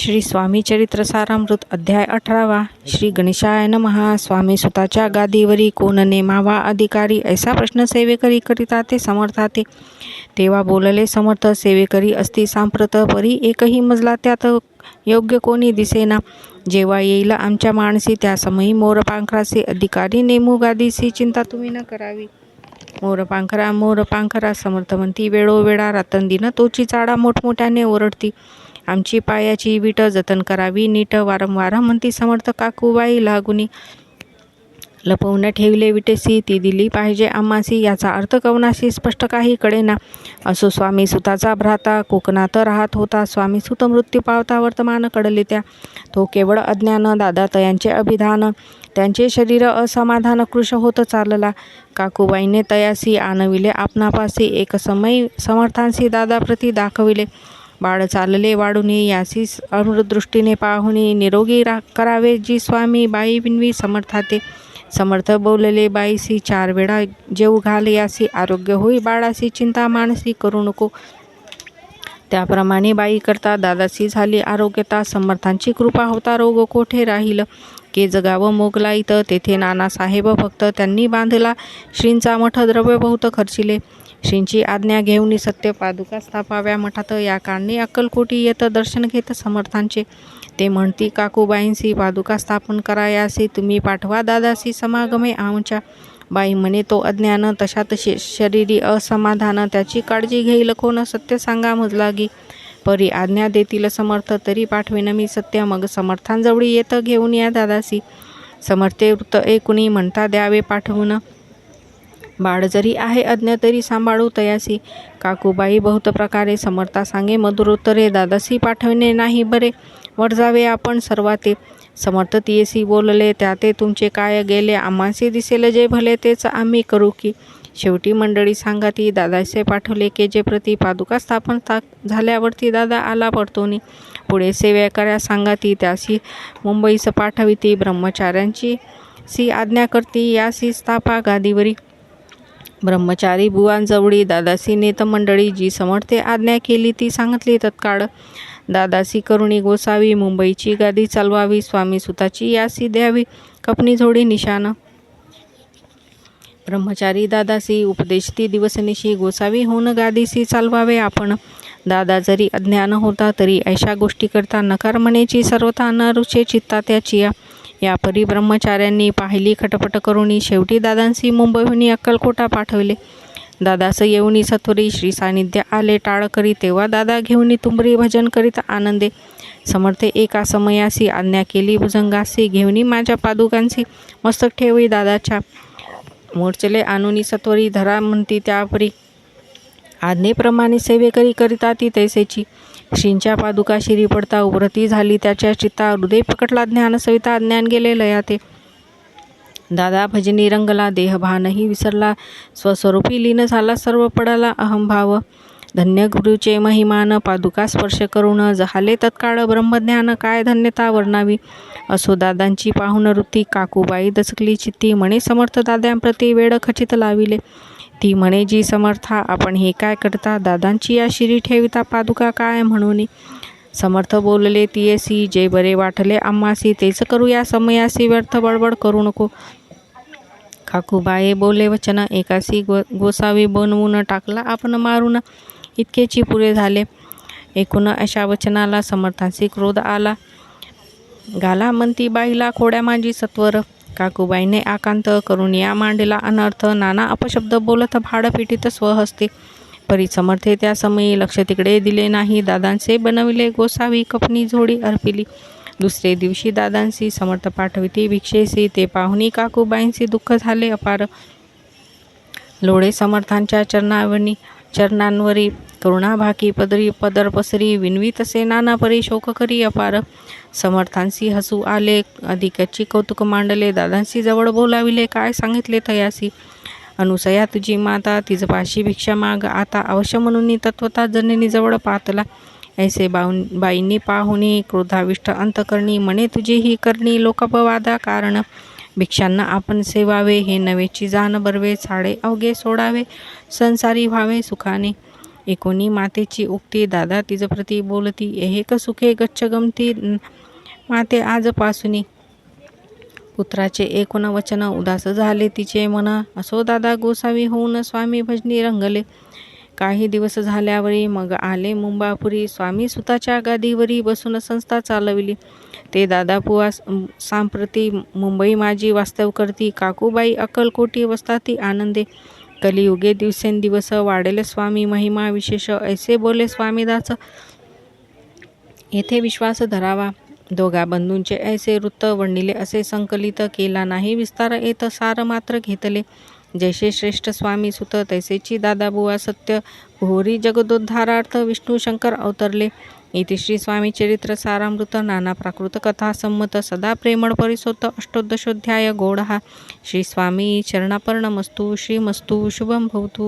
श्री स्वामी चरित्र सारामृत अध्याय अठरावा. श्री गणेशाय नमहा. स्वामी स्वतःच्या गादीवरी कोण नेमावा अधिकारी? ऐसा प्रश्न सेवेकरी करिता ते समर्थाते. तेव्हा बोलले समर्थ सेवेकरी असती सांप्रत परी एकही मजला त्यात योग्य कोणी दिसेना. जेव्हा येईल आमच्या माणसी त्या समयी मोरपांखराचे अधिकारी नेमू गादीसी. चिंता तुम्ही न करावी. मोरपांखरा मोरपांखरा समर्थ म्हणती वेळोवेळा रातंदीनं तोची चाडा मोठमोठ्याने ओरडती. आमची पायाची विट जतन करावी नीट वारंवार. म्हणती समर्थ काकूबाई लागुनी. लपवून ठेवले विटेसी ती दिली पाहिजे आम्हासी याचा अर्थ कवनाशी स्पष्ट काही कळेना. असो स्वामी सुताचा भ्राता कोकणात राहत होता. स्वामी सुत मृत्यू पावता वर्तमान कळले त्या तो केवळ अज्ञान दादा तयांचे अभिधान. त्यांचे शरीर असमाधान कृश होत चालला. काकूबाईने तयासी आणविले आपणापासी. एक समय समर्थांशी दादाप्रती दाखविले. बाळ चालले वाढून यासी अमृतदृष्टीने पाहुनी निरोगी रा करावे जी स्वामी बाई विनवी समर्थाते समर्थ बोलले बाईसी चार वेळा जेऊ घाल यासी आरोग्य होई. बाळासी चिंता मानसी करू नको. त्याप्रमाणे बाई करता दादासी झाली. आरोग्यता समर्थांची कृपा होता रोग कोठे राहील? के जगावं इथं तेथे नानासाहेब भक्त त्यांनी बांधला. श्रींचा मठ द्रव्य बहुत खर्चिले. श्रींची आज्ञा घेऊन सत्य पादुका स्थापाव्या मठात या कारणे अक्कलकोटी येत दर्शन घेत समर्थांचे. ते म्हणती काकूबाईंसी पादुका स्थापन करायासी तुम्ही पाठवा दादासी समागमे आमच्या. बाई म्हणे तो अज्ञान तशा तसे शरीरी असमाधान त्याची काळजी घेईल कोण? सत्य सांगा मजलागी. परी आज्ञा देतील समर्थ तरी पाठवेन मी सत्य. मग समर्थांजवळी येतं घेऊन या दादासी. समर्थे वृत्त ऐकुणी म्हणता द्यावे पाठवून. बाळ जरी आहे अज्ञ तरी सांभाळू तयासी. काकूबाई बहुत प्रकारे समर्था सांगे मधुर उत्तरे दादासी पाठविणे नाही बरे. वर जावे आपण सर्वाते समर्थ तियेसी बोलले त्या ते तुमचे काय गेले? आम्हासी दिसेल जे भले तेच आम्ही करू की. शेवटी मंडळी सांगा ती दादासे पाठवले के जे प्रति पादुका स्थापन झाल्यावरती दादा आला पडतोनी. पुढे सेवेकऱ्या सांगा ती त्यासी मुंबईस पाठविती ब्रह्मचाऱ्यांची सी आज्ञा करती यासी स्थापा गादीवरी. ब्रह्मचारी बुवांजवळी दादासी नेत मंडळी जी समर्थे आज्ञा केली ती सांगितली तत्काळ. दादासी करुणी गोसावी मुंबईची गादी चालवावी स्वामी सुताची यासी द्यावी कपनी झोडी निशान ब्रह्मचारी दादासी उपदेशती दिवसनिशी गोसावी होऊन गादीसी चालवावे आपण. दादा जरी अज्ञान होता तरी अशा गोष्टी करता नकार म्हणेची सर्वथा न रुचे चित्ता त्याची या. या परिब्रह्मचाऱ्यांनी पाहिली खटपट करुणी. शेवटी दादांसी मुंबईहून अक्कलकोटा पाठवले. दादास येऊनी सत्वरी श्री सानिध्य आले. टाळ करी तेव्हा दादा घेऊनी तुंबरी भजन करीत आनंदे. समर्थे एका समयासी आज्ञा केली. भुजंगासी घेऊनी माझ्या पादुकांशी मस्तक ठेवी. दादाच्या मोर्चले आणूनी सत्वरी धरा म्हणती. त्यापरी आज्ञेप्रमाणे सेवेकरी करिता ती तैसेची. श्रींच्या पादुका शिरी पडता उभरती झाली त्याच्या चित्ता हृदय प्रकटला ज्ञान सविता ज्ञान गेले लयाते. दादा भजनी रंगला देहभानही विसरला स्वस्वरूपी लीन झाला सर्व पडाला अहंभाव. धन्य गुरुचे महिमान पादुका स्पर्श करून जहाले तत्काळ ब्रह्मज्ञान काय धन्यता वर्णावी? असो दादांची पाहुण वृत्ती काकूबाई दचकली चित्ती म्हणे समर्थ दाद्यांप्रती वेळ खचित लाविले. ती म्हणे जी समर्था आपण हे काय करता? दादांची या शिरी ठेविता पादुका काय? म्हणून समर्थ बोलले तियेसी जे बरे वाटले आम्हासी तेच करू या समयासी व्यर्थ बडबड करू नको. काकूबाई बोले वचन एकासी गो गोसावी बनवून टाकला आपण मारून. इतकेची पुरे झाले. एकूण अशा वचनाला समर्थांशी क्रोध आला. गाला म्हणती बाईला खोड्या माझी सत्वर. काकूबाईने आकांत करून या मांडला अनर्थ नाना अपशब्द बोलत भाडपिटीत स्वहस्ते. परी समर्थे त्या समयी लक्ष तिकडे दिले नाही. दादांचे बनविले गोसावी कपनी झोडी अर्पिली. दुसरे दिवशी दादांशी समर्थ पाठविती भिक्षेसी ते पाहुणी काकूबाईंशी दुःख झाले अपार. लोळे समर्थांच्या चरणावणी चरणांवरी करुणाभाकी पदरी पदर पसरी विनवीत असे नाना परी शोक करी अपार. समर्थांशी हसू आले अधिकची कौतुक मांडले दादांशी जवळ बोलाविले काय सांगितले तयासी? अनुसया तुझी माता तिज पाशी भिक्षा माग आता अवश्य म्हणून तत्वता जननी जवळ पातला. ऐसे बाऊन बाईंनी पाहुणी क्रोधाविष्ट अंतकरणी म्हणे तुझी ही करणी लोकपवादा कारण. भिक्षांना आपण सेवावे हे नवेची जाण बरवे साडे अवघे सोडावे संसारी व्हावे सुखाने. एकोणी मातेची उक्ती दादा तिचं प्रती बोलती एहेक सुखे गच्छ गमती? माते आजपासूनी. पुत्राचे एकोण वचन उदास झाले तिचे मन असो दादा गोसावी होऊन स्वामी भजनी रंगले. काही दिवस झाल्यावरी मग आले मुंबापुरी स्वामी सुताच्या गादीवरी बसून संस्था चालविली. ते दादापुआ सांप्रती मुंबई माझी वास्तव करती काकूबाई अक्कलकोटी वस्ताती आनंदे. कलियुगे दिवसेंदिवस वाढेल स्वामी महिमा विशेष. ऐसे बोले स्वामीदास येथे विश्वास धरावा. दोघा बंधूंचे ऐसे वृत्त वणिले असे संकलित केला नाही विस्तार. येत सार मात्र घेतले. जैसे श्रेष्ठ स्वामी सुत तैसेची दादाबुवा सत्य. भोरी जगदोद्धारार्थ विष्णू शंकर अवतरले. इति श्री स्वामी चरित्र सारामृत नाना प्राकृत कथा संमत सदा प्रेमळ परिसोत अष्टोदशोध्याय गौडहा श्री स्वामी चरणापर्णमस्तु श्रीमस्तु शुभम भवतु।